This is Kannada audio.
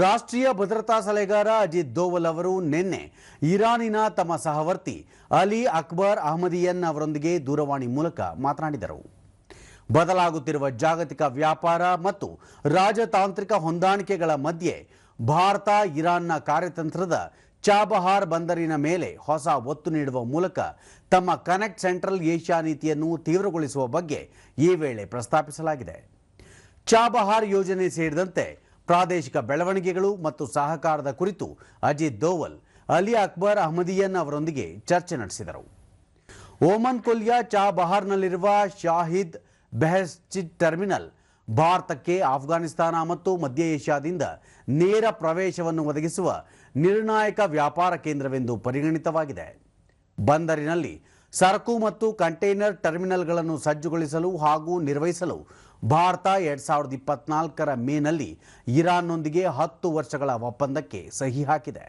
ರಾಷ್ಟ್ರೀಯ ಭದ್ರತಾ ಸಲಹೆಗಾರ ಅಜಿತ್ ದೋವಲ್ ಅವರು ನಿನ್ನೆ ಇರಾನಿನ ತಮ್ಮ ಸಹವರ್ತಿ ಅಲಿ ಅಕ್ಬರ್ ಅಹಮದಿಯನ್ ಅವರೊಂದಿಗೆ ದೂರವಾಣಿ ಮೂಲಕ ಮಾತನಾಡಿದರು. ಬದಲಾಗುತ್ತಿರುವ ಜಾಗತಿಕ ವ್ಯಾಪಾರ ಮತ್ತು ರಾಜತಾಂತ್ರಿಕ ಹೊಂದಾಣಿಕೆಗಳ ಮಧ್ಯೆ ಭಾರತ ಇರಾನ್ನ ಕಾರ್ಯತಂತ್ರದ ಚಾಬಹಾರ್ ಬಂದರಿನ ಮೇಲೆ ಹೊಸ ಒತ್ತು ನೀಡುವ ಮೂಲಕ ತಮ್ಮ ಕನೆಕ್ಟ್ ಸೆಂಟ್ರಲ್ ಏಷ್ಯಾ ನೀತಿಯನ್ನು ತೀವ್ರಗೊಳಿಸುವ ಬಗ್ಗೆ ಈ ವೇಳೆ ಪ್ರಸ್ತಾಪಿಸಲಾಗಿದೆ. ಚಾಬಹಾರ್ ಯೋಜನೆ ಸೇರಿದಂತೆ ಪ್ರಾದೇಶಿಕ ಬೆಳವಣಿಗೆಗಳು ಮತ್ತು ಸಹಕಾರದ ಕುರಿತು ಅಜಿತ್ ದೋವಲ್, ಅಲಿ ಅಕ್ಬರ್ ಅಹಮದಿಯನ್ ಅವರೊಂದಿಗೆ ಚರ್ಚೆ ನಡೆಸಿದರು. ಓಮನ್ ಕೊಲ್ಯ ಚಾಬಹಾರ್ನಲ್ಲಿರುವ ಶಾಹಿದ್ ಬೆಹಸ್ಚಿಟ್ ಟರ್ಮಿನಲ್, ಭಾರತಕ್ಕೆ ಆಫ್ಘಾನಿಸ್ತಾನ ಮತ್ತು ಮಧ್ಯ ಏಷ್ಯಾದಿಂದ ನೇರ ಪ್ರವೇಶವನ್ನು ಒದಗಿಸುವ ನಿರ್ಣಾಯಕ ವ್ಯಾಪಾರ ಕೇಂದ್ರವೆಂದು ಪರಿಗಣಿತವಾಗಿದೆ. ಬಂದರಿನಲ್ಲಿ ಸರಕು ಮತ್ತು ಕಂಟೈನರ್ ಟರ್ಮಿನಲ್ಗಳನ್ನು ಸಜ್ಜುಗೊಳಿಸಲು ಹಾಗೂ ನಿರ್ವಹಿಸಲು ಭಾರತ ಎರಡ್ ಸಾವಿರದ ಇಪ್ಪತ್ನಾಲ್ಕರ ಮೇನಲ್ಲಿ ಇರಾನ್ನೊಂದಿಗೆ ಹತ್ತು ವರ್ಷಗಳ ಒಪ್ಪಂದಕ್ಕೆ ಸಹಿ ಹಾಕಿದೆ.